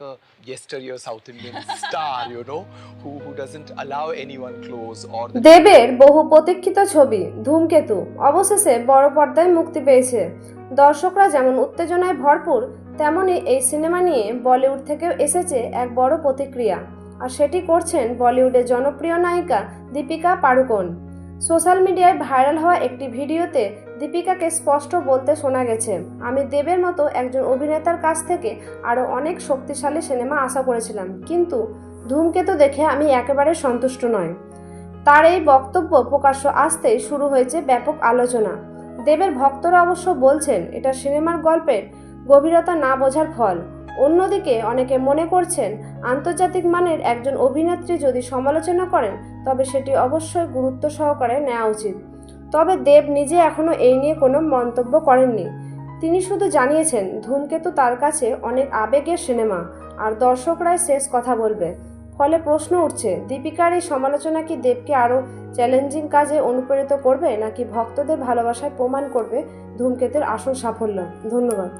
a yesteryear South Indian star, you know, who, who doesn't allow anyone close or দেবের বহু প্রতীক্ষিত ছবি ধূমকেতু অবশেষে বড় পর্দায় মুক্তি পেয়েছে। দর্শকরা যেমন উত্তেজনায় ভরপুর তেমনই এই সিনেমা নিয়ে বলিউড থেকেও এসেছে এক বড় প্রতিক্রিয়া। আর সেটি করছেন বলিউডের জনপ্রিয় নায়িকা দীপিকা পাড়ুকোন। সোশ্যাল মিডিয়ায় ভাইরাল হওয়া একটি ভিডিওতে দীপিকাকে স্পষ্ট বলতে শোনা গেছে, আমি দেবের মতো একজন অভিনেতার কাছ থেকে আরও অনেক শক্তিশালী সিনেমা আশা করেছিলাম, কিন্তু ধূমকেতু দেখে আমি একেবারে সন্তুষ্ট নয় তার এই বক্তব্য প্রকাশ্য আসতেই শুরু হয়েছে ব্যাপক আলোচনা। দেবের ভক্তরা অবশ্য বলছেন, এটা সিনেমার গল্পের গভীরতা না বোঝার ফল। অন্যদিকে অনেকে মনে করছেন আন্তর্জাতিক মানের একজন অভিনেত্রী যদি সমালোচনা করেন, তবে সেটি অবশ্যই গুরুত্ব সহকারে নেওয়া উচিত। তবে দেব নিজে এখনও এই নিয়ে কোনো মন্তব্য করেননি। তিনি শুধু জানিয়েছেন ধূমকেতু তার কাছে অনেক আবেগের সিনেমা, আর দর্শকরাই শেষ কথা বলবে। ফলে প্রশ্ন উঠছে, দীপিকার এই সমালোচনা কি দেবকে আরও চ্যালেঞ্জিং কাজে অনুপ্রেরিত করবে, নাকি ভক্তদের ভালোবাসায় প্রমাণ করবে ধূমকেতুর আসল সাফল্য? ধন্যবাদ।